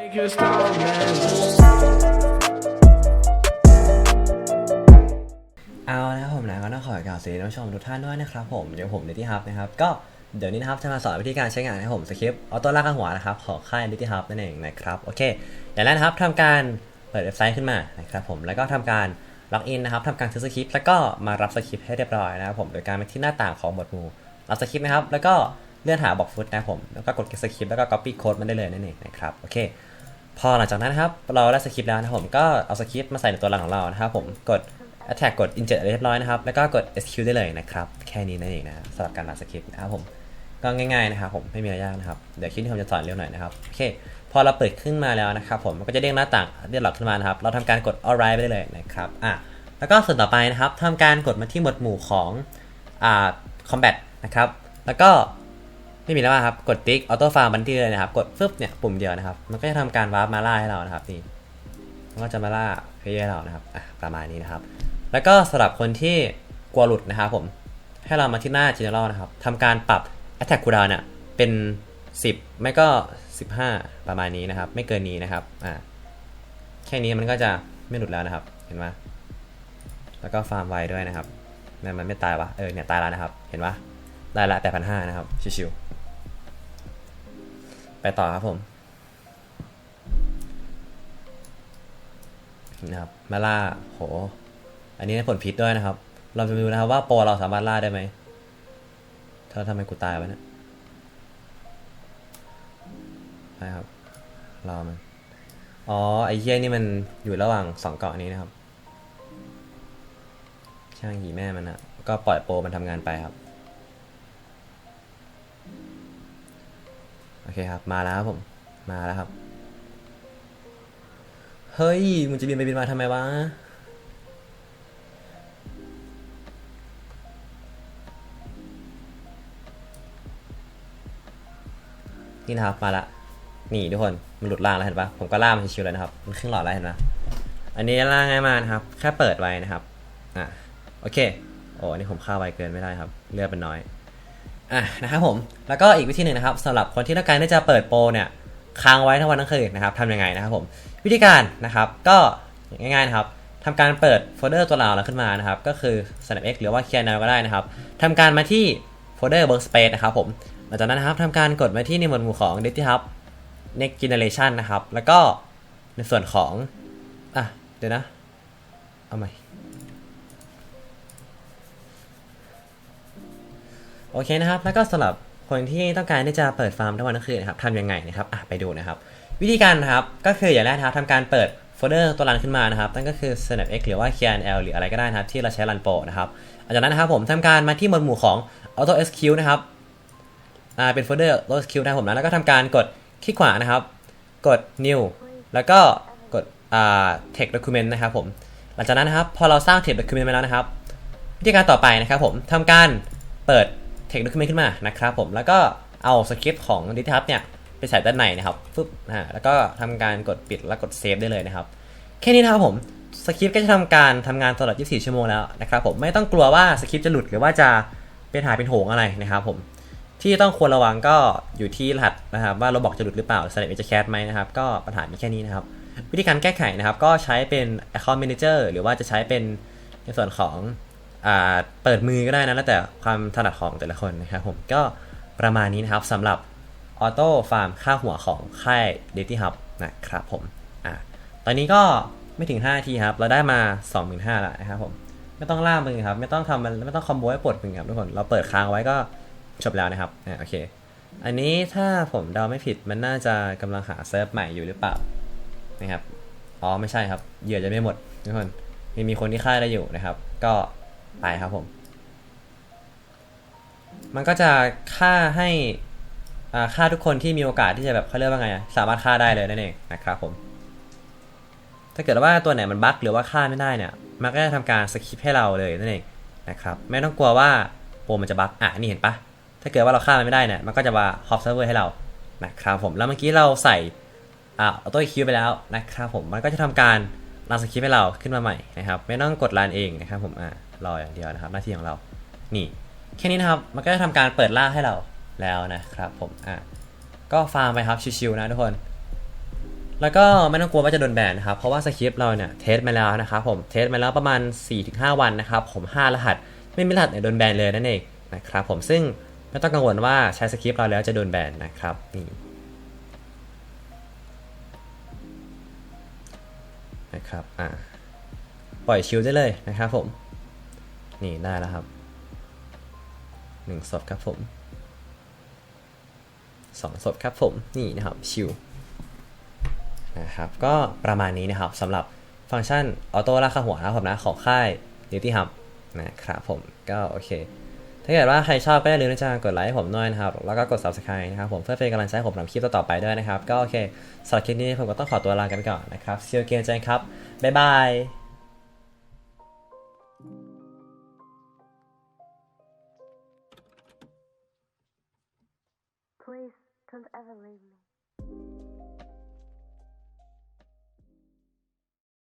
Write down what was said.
เอาละครับผมนะก็ต้องขอกล่าวสวัสดีท่านผู้ชมทุกท่านด้วยนะครับผมเดี๋ยวผมนิติฮับนะครับก็เดี๋ยวนี้นะครับจะมาสอนวิธีการใช้งานนะครับผมสคริปต์ออโต้ลากข้างหัวนะครับของค่ายนิติฮับนั่นเองนะครับโอเคอย่างแรกนะครับทำการเปิดเว็บไซต์ขึ้นมานะครับผมแล้วก็ทำการล็อกอินนะครับทำการซื้อสคริปต์แล้วก็มารับสคริปต์ให้เรียบร้อยนะครับผมโดยการไปที่หน้าต่างของหมวดหมู่รับสคริปต์นะครับแล้วก็เลื่อนหาบอกฟุตนะครับผมแล้วก็กดสคริปต์แล้วก็ copy code มันได้เลยนั่นเองนะครับโอเค พอหลังจากนั้นนะครับเราได้สคริปต์แล้วนะครับผมก็เอาสคริปต์มาใส่ในตัวหลังของเรานะครับผมกด attack กด insert เรียบร้อยนะครับแล้วก็กด execute ได้เลยนะครับแค่นี้นั่นเองนะสำหรับการรันสคริปต์นะครับผมก็ง่ายๆนะครับผมไม่มีอะไรยากนะครับเดี๋ยวคลิปที่ผมจะสอนเร็วหน่อยนะครับโอเคพอเราเปิดขึ้นมาแล้วนะครับผมมันก็จะเด้งหน้าต่างเรียกหลักขึ้นมานะครับเราทำการกด alright ไปได้เลยนะครับอะแล้วก็ส่วนต่อไปนะครับทำการกดมาที่หมวดหมู่ของอ่า combat นะครับแล้วก็ ไม่มีแล้วครับ กดติ๊กออโต้ฟาร์มบันที่เลยนะครับ กดฟึบเนี่ยปุ่มเดียวนะครับ มันก็จะทำการวาร์ปมาล่าให้เรานะครับนี่มันก็จะมาล่าเพย์ให้เรานะครับอะประมาณนี้นะครับ แล้วก็สำหรับคนที่กลัวหลุดนะครับผมให้เรามาที่หน้า general นะครับทำการปรับ attack cooldown เนี่ยเป็น 10 ไม่ก็ 15 ประมาณนี้นะครับ ไม่เกินนี้นะครับอ่าแค่นี้มันก็จะไม่หลุดแล้วนะครับ เห็นไหมแล้วก็ฟาร์มไวด้วยนะครับมันมันไม่ตายวะเออเนี่ยตายแล้วนะครับ เห็นปะได้ละแปดพันห้านะครับ ชิวๆ ไปต่อครับผมนะครับมาล่าโห อันนี้ได้ผลพิษด้วยนะครับ เราจะดูนะครับว่าโปรเราสามารถล่าได้ไหมถ้าทำไมกูตายวะเนี่ยไปครับรอมันอ๋อไอ้เหี้ยนี่มันอยู่ระหว่างสองเกาะนี้นะครับ ช่างหีแม่มันนะก็ปล่อยโปรมันทำงานไปครับ เคครับ มาแล้วครับผม มาแล้วครับ เฮ้ย มึงจะบินไปบินมาทำไมวะ นี่นะครับ มาละ นี่ทุกคน มันหลุดล่างแล้วเห็นปะผมก็ล่ามันชิวๆเลยนะครับ มันครึ่งหลอดแล้วเห็นปะอันนี้ล่างง่ายมากนะครับ แค่เปิดไว้นะครับ อะ โอเค โอ้อันนี่ผมฆ่าไวเกินไม่ได้ครับ เลือดเป็นน้อย อะนะครับผมแล้วก็อีกวิธีหนึ่งนะครับสำหรับคนที่ต้องการที่จะเปิดโปรเนี่ยค้างไว้ทั้งวันทั้งคืนนะครับทำยังไงนะครับผมวิธีการนะครับก็ง่ายๆนะครับทำการเปิดโฟลเดอร์ตัวเราแล้วขึ้นมานะครับก็คือ snapx หรือว่า kernel ก็ได้นะครับทำการมาที่โฟลเดอร์ workspace นะครับผมหลังจากนั้นนะครับทำการกดมาที่ในหมวดหมู่ของ Data Hub next generation นะครับแล้วก็ในส่วนของอะเดี๋ยวนะเอาใหม่ โอเคนะครับ แล้วก็สำหรับคนที่ต้องการที่จะเปิดฟาร์มทั้งวันทั้งคืนนะครับทำยังไงนะครับอะไปดูนะครับ วิธีการนะครับก็คืออย่างแรกนะครับทำการเปิดโฟลเดอร์ตัวรันขึ้นมานะครับนั่นก็คือ snapx หรือว่า krnl หรืออะไรก็ได้นะครับ ที่เราใช้รันโปรนะครับหลังจากนั้นนะครับผมทำการมาที่หมวดหมู่ของ auto sq นะครับอ่าเป็นโฟลเดอร์ auto sq นะครับผมนะแล้วก็ทำการกดคลิกขวานะครับ กด new แล้วก็กดอ่า text document นะครับผมหลังจากนั้นนะครับพอเราสร้าง text document มาแล้วนะครับ วิธีการต่อไปนะครับผมทำการเปิด text document ขึ้นมานะครับผมแล้วก็เอาสคริปต์ของ d i t hub เนี่ยไปใส่ด้านในนะครับฟึบนะฮะแล้วก็ทำการกดปิดแล้วกดเซฟได้เลยนะครับ แค่นี้นะครับผมสคริปต์ก็จะทำการทำงานตลอด 24 ชั่วโมงแล้วนะครับผมไม่ต้องกลัวว่าสคริปต์จะหลุดหรือว่าจะเป็นหายเป็นโหงอะไรนะครับผมที่ต้องควรระวังก็อยู่ที่รหัสนะครับว่าเราบอกจะหลุดหรือเปล่าสำหรับจะแคสไหมนะครับก็ปัญหามีแค่นี้นะครับ วิธีการแก้ไขนะครับก็ใช้เป็น account manager หรือว่าจะใช้เป็นในส่วนของ เปิดมือก็ได้นะแล้วแต่ความถนัดของแต่ละคนนะครับผมก็ประมาณนี้นะครับสำหรับออโต้ฟาร์มค่าหัวของค่าย d a t y Hub นะครับผมอ่าตอนนี้ก็ไม่ถึง5นาทีครับ เราได้มา 25,000แล้วนะครับผมไม่ต้องล่ามือครับ ไม่ต้องทำมันไม่ต้องคอมโบให้ปวดมือครับทุกคนเราเปิดค้างไว้ก็จบแล้วนะครับอ่าโอเค อันนี้ถ้าผมเดาไม่ผิดมันน่าจะกำลังหาเซิร์ฟใหม่อยู่หรือเปล่านะครับอ๋อไม่ใช่ครับเหยื่อจะไม่หมดทุกคนมีมีคนที่ค่ายได้อยู่นะครับ ก็ ไปครับผม มันก็จะฆ่าให้อ่าทุกคนที่มีโอกาสที่จะแบบเขาเรียกว่าไง สามารถฆ่าได้เลยนั่นเองนะครับผม ถ้าเกิดว่าตัวไหนมันบั๊กหรือว่าฆ่าไม่ได้เนี่ย มันก็จะทำการสคิปให้เราเลยนั่นเองนะครับ ไม่ต้องกลัวว่าโปรมันจะบั๊กอะนี่เห็นปะถ้าเกิดว่าเราฆ่ามันไม่ได้เนี่ย มันก็จะมาฮอปเซิร์ฟเวอร์ให้เรานะครับผม แล้วเมื่อกี้เราใส่อ่าออโต้คิวไปแล้วนะครับผม มันก็จะทำการรันสคริปต์ให้เราขึ้นมาใหม่นะครับ ไม่ต้องกดรันเองนะครับผม อ่า รออย่างเดียวนะครับ หน้าที่ของเรา นี่แค่นี้นะครับ มันก็จะทำการเปิดล่าให้เราแล้วนะครับผม อะ ก็ฟาร์มไปครับชิวๆนะทุกคน แล้วก็ไม่ต้องกลัวว่าจะโดนแบนนะครับ เพราะว่าสคริปต์เราเนี่ยเทสมาแล้วนะครับผม เทสมาแล้วประมาณ 4-5 วันนะครับ ผม 5 รหัส ไม่มีรหัสไหนโดนแบนเลยนั่นเองนะครับผม ซึ่งไม่ต้องกังวลว่าใช้สคริปต์เราแล้วจะโดนแบนนะครับ นี่นะครับ อ่า ปล่อยชิลได้เลยนะครับผม นี่ได้แล้วครับหนึ่งศพครับผมสองศพครับผมนี่นะครับชิลนะครับก็ประมาณนี้นะครับสำหรับฟังก์ชันออโต้ลากขาหัวนะครับผมนะของค่าย Duty Hub นะครับผมก็โอเค ถ้าเกิดว่าใครชอบก็อย่าลืมที่จะกดไลค์ให้ผมด้วยนะครับ แล้วก็กด subscribe นะครับผมเพื่อเป็นกำลังใจให้ผมทำคลิปต่อๆไปด้วยนะครับ ก็โอเคสำหรับคลิปนี้ผมก็ต้องขอตัวลากันไปก่อนนะครับ see you again เจครับ บ๊ายบาย please don't ever leave me.